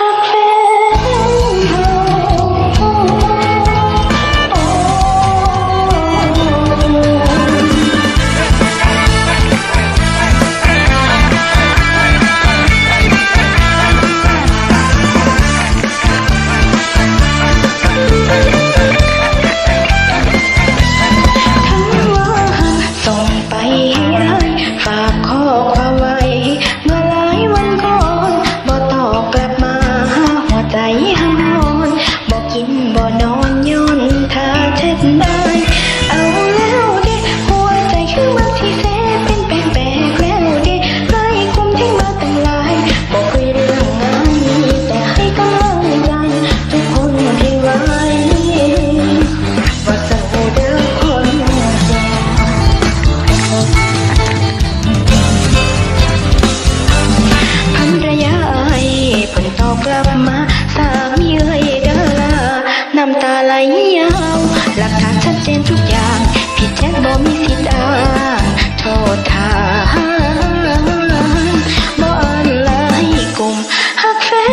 Okay.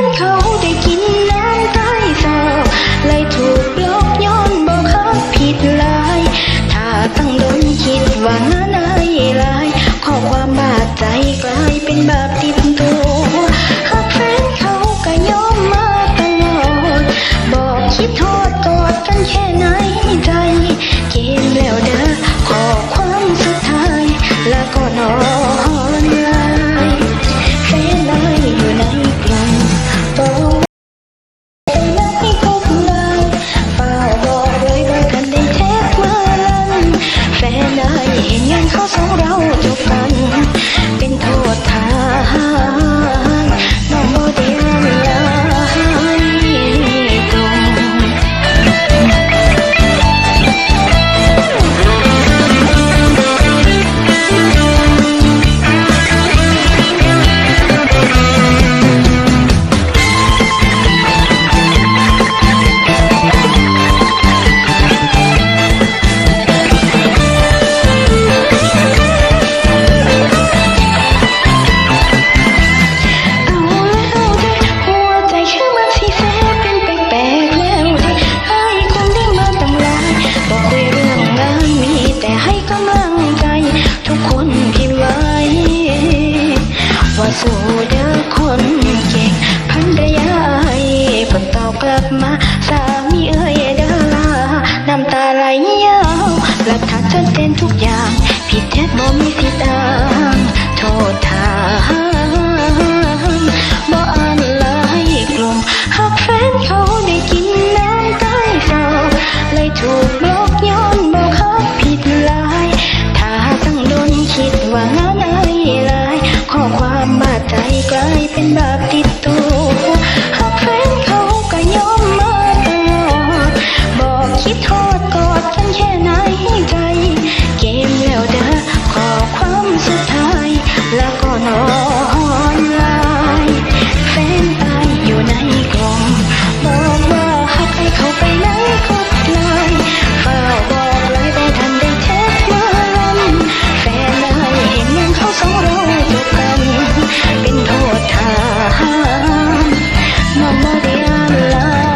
Cool. สู้เด้คนเก่งพันดยาไอ้ผลตอบกลับมา สามีเอ้ยเด้อน้ำตาไหลยาวหลักฐานชัดเจนทุกอย่าง ผิดแท็จบ่มีสิตางโทษทาง I'm alive.